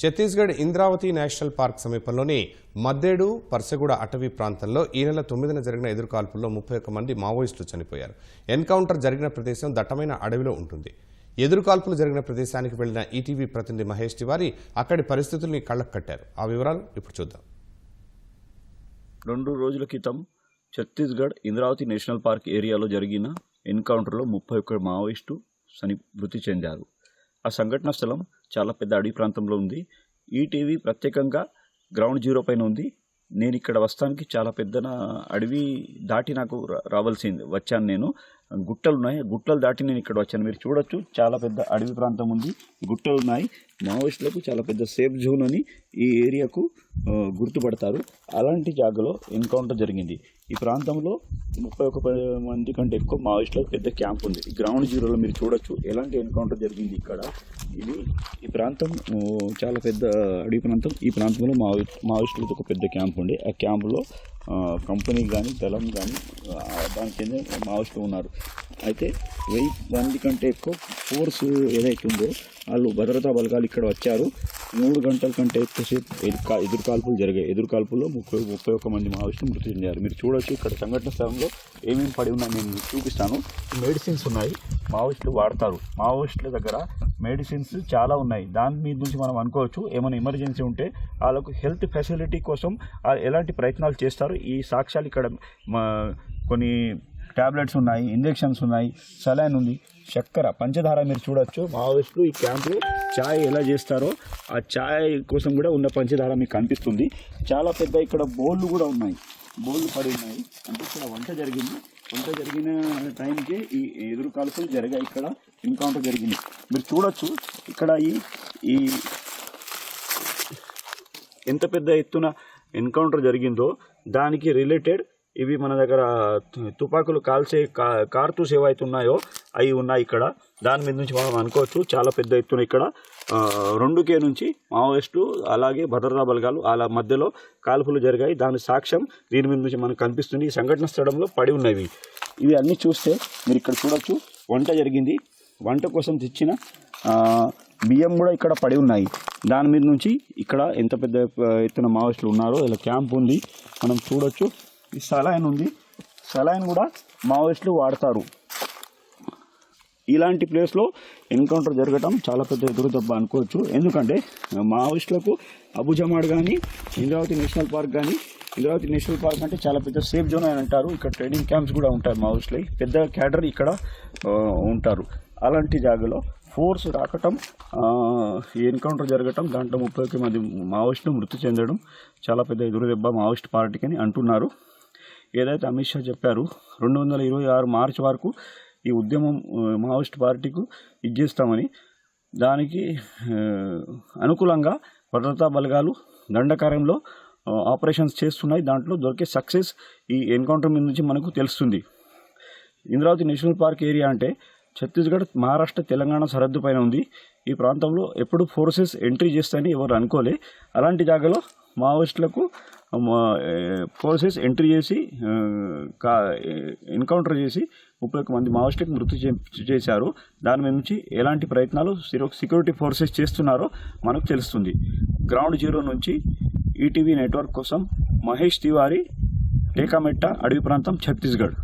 Chhattisgarh Indravati national park సమీపంలోని మద్దేడు పర్సగూడ అటవీ ప్రాంతంలో ఈ నెల తొమ్మిదిన జరిగిన ఎదురుకాల్పుల్లో ముప్పై ఒక్క మంది మావోయిస్టులు చనిపోయారు. ఎన్కౌంటర్ జరిగిన ప్రదేశం దట్టమైన అడవిలో ఉంటుంది. ఎదురుకాల్పులు జరిగిన ప్రదేశానికి వెళ్ళిన ఈటీవీ ప్రతినిధి మహేష్ తివారి అక్కడి పరిస్థితుల్ని కళ్ళకు కట్టారు. ఆ వివరాలు ఇప్పుడు చూద్దాం. రెండు రోజుల క్రితం ఛత్తీస్గఢ్ ఇంద్రావతి నేషనల్ పార్క్ ఏరియాలో జరిగిన ఎన్కౌంటర్లో ముప్పై ఒక్క మావోయిస్టు చని మృతి చెందారు. ఆ సంఘటన స్థలం చాలా పెద్ద అడవి ప్రాంతంలో ఉంది. ఈటీవీ ప్రత్యేకంగా గ్రౌండ్ జీరో పైన ఉంది. నేను ఇక్కడ వస్తానికి చాలా పెద్ద అడవి దాటి నాకు రా- రావాల్సింది వచ్చాను నేను. గుట్టలు ఉన్నాయి. గుట్టలు దాటి నేను ఇక్కడ వచ్చాను. మీరు చూడొచ్చు చాలా పెద్ద అడవి ప్రాంతం ఉంది. గుట్టలు ఉన్నాయి. మావోయిస్టులకు చాలా పెద్ద సేఫ్ జోన్ అని ఈ ఏరియాకు గుర్తుపడతారు. అలాంటి జాగాలో ఎన్కౌంటర్ జరిగింది. ఈ ప్రాంతంలో ముప్పై ఒక మంది కంటే ఎక్కువ మావోయిస్టులకు పెద్ద క్యాంప్ ఉంది. ఈ గ్రౌండ్ జీరోలో మీరు చూడొచ్చు ఎలాంటి ఎన్కౌంటర్ జరిగింది ఇక్కడ. ఇది ఈ ప్రాంతం చాలా పెద్ద అడవి ప్రాంతం. ఈ ప్రాంతంలో మావో మావోయిస్టులతో ఒక పెద్ద క్యాంప్ ఉండే. ఆ క్యాంపులో కంపెనీ కానీ దళం కానీ దానికి చెందిన మావోయిస్టులు ఉన్నారు. అయితే వెయ్యి మంది కంటే ఎక్కువ ఫోర్స్ ఏదైతే ఉందో వాళ్ళు భద్రతా బలగాలు ఇక్కడ వచ్చారు. మూడు గంటల కంటే ఎక్కువసేపు ఎదురు ఎదురుకాల్పులు జరిగాయి. ఎదురుకాల్పుల్లో ముప్పై ముప్పై ఒక్క మంది మావోయిస్టులు మృతి చెందారు. మీరు చూడొచ్చు ఇక్కడ సంఘటన స్థలంలో ఏమేమి పడి ఉన్నాయో నేను మీకు చూపిస్తాను. మెడిసిన్స్ ఉన్నాయి మావోయిస్టులు వాడతారు. మావోయిస్టుల దగ్గర మెడిసిన్స్ చాలా ఉన్నాయి. దాని మీద నుంచి మనం అనుకోవచ్చు ఏమైనా ఎమర్జెన్సీ ఉంటే వాళ్ళకు హెల్త్ ఫెసిలిటీ కోసం ఎలాంటి ప్రయత్నాలు చేస్తారు? ఈ సాక్ష్యాలు ఇక్కడ మా కొన్ని ట్యాబ్లెట్స్ ఉన్నాయి ఇంజెక్షన్స్ ఉన్నాయి సలైన్ ఉంది. చక్కెర పంచదార మీరు చూడొచ్చు. మావోయిస్టులు ఈ క్యాంప్లో చాయ్ ఎలా చేస్తారో ఆ చాయ్ కోసం కూడా ఉన్న పంచదార మీకు కనిపిస్తుంది. చాలా పెద్ద ఇక్కడ బోళ్ళు కూడా ఉన్నాయి. బోళ్ళు పడి ఉన్నాయి. అంటే ఇక్కడ వంట జరిగింది. వంట జరిగిన టైంకి ఈ ఎదురు కాల్పులు జరిగాయి. ఇక్కడ ఎన్కౌంటర్ జరిగింది. మీరు చూడొచ్చు ఇక్కడ ఈ ఈ ఎంత పెద్ద ఎత్తున ఎన్కౌంటర్ జరిగిందో దానికి రిలేటెడ్ ఇవి మన దగ్గర తుపాకులు కాల్చే కా కార్తూస్ ఏవైతే ఉన్నాయో అవి ఉన్నాయి ఇక్కడ. దాని మీద నుంచి మనం అనుకోవచ్చు. చాలా పెద్ద ఎత్తున ఇక్కడ రెండు కే నుంచి మావోయిస్టు అలాగే భద్రతా బలగాలు అలా మధ్యలో కాల్పులు జరిగాయి. దాని సాక్ష్యం దీని మీద నుంచి మనకు కనిపిస్తుంది. ఈ సంఘటన స్థలంలో పడి ఉన్నవి. ఇవి అన్నీ చూస్తే మీరు ఇక్కడ చూడొచ్చు. వంట జరిగింది. వంట కోసం తెచ్చిన బియ్యం కూడా ఇక్కడ పడి ఉన్నాయి. దాని మీద నుంచి ఇక్కడ ఎంత పెద్ద ఎత్తున మావోయిస్టులు ఉన్నారో ఇలా క్యాంప్ ఉంది. మనం చూడొచ్చు. ఈ సలాయిన్ ఉంది. సలాయిన్ కూడా మావోయిస్టులు వాడతారు. ఇలాంటి ప్లేస్లో ఎన్కౌంటర్ జరగటం చాలా పెద్ద ఎదురుదెబ్బ అనుకోవచ్చు. ఎందుకంటే మావోయిస్టులకు అబుజమాడ్ కానీ ఇంద్రావతి నేషనల్ పార్క్ కానీ ఇంద్రావతి నేషనల్ పార్క్ అంటే చాలా పెద్ద సేఫ్ జోన్ అని అంటారు. ఇక్కడ ట్రైనింగ్ క్యాంప్స్ కూడా ఉంటాయి మావోయిస్టులకి పెద్ద క్యాడర్ ఇక్కడ ఉంటారు. అలాంటి జాగాలో ఫోర్స్ రాకటం ఎన్కౌంటర్ జరగటం దాంట్లో ముప్పై మంది మావోయిస్టులు మృతి చెందడం చాలా పెద్ద ఎదురుదెబ్బ మావోయిస్ట్ పార్టీకి అని అంటున్నారు. ఏదైతే అమిత్ షా చెప్పారు రెండు వందల ఇరవై ఆరు మార్చి వరకు ఈ ఉద్యమం మావోయిస్ట్ పార్టీకు ఇచ్చేస్తామని దానికి అనుకూలంగా భద్రతా బలగాలు దండకార్యంలో ఆపరేషన్స్ చేస్తున్నాయి. దాంట్లో దొరికే సక్సెస్ ఈ ఎన్కౌంటర్ మీద నుంచి మనకు తెలుస్తుంది. ఇంద్రావతి నేషనల్ పార్క్ ఏరియా అంటే ఛత్తీస్గఢ్ మహారాష్ట్ర తెలంగాణ సరిహద్దు పైన ఉంది. ఈ ప్రాంతంలో ఎప్పుడు ఫోర్సెస్ ఎంట్రీ చేస్తాయని ఎవరు అనుకోలే. అలాంటి జాగాలో మావోయిస్టులకు ఫోర్సెస్ ఎంట్రీ చేసి కా ఎన్కౌంటర్ చేసి ముప్పై ఒక్క మంది మావోయిస్టులకు మృతి చే- చేశారు. దాని నుంచి ఎలాంటి ప్రయత్నాలు సెక్యూరిటీ ఫోర్సెస్ చేస్తున్నారో మనకు తెలుస్తుంది. గ్రౌండ్ జీరో నుంచి ఈటీవీ నెట్వర్క్ కోసం మహేష్ తివారీ టేకామెట్ట అడవి ప్రాంతం ఛత్తీస్గఢ్.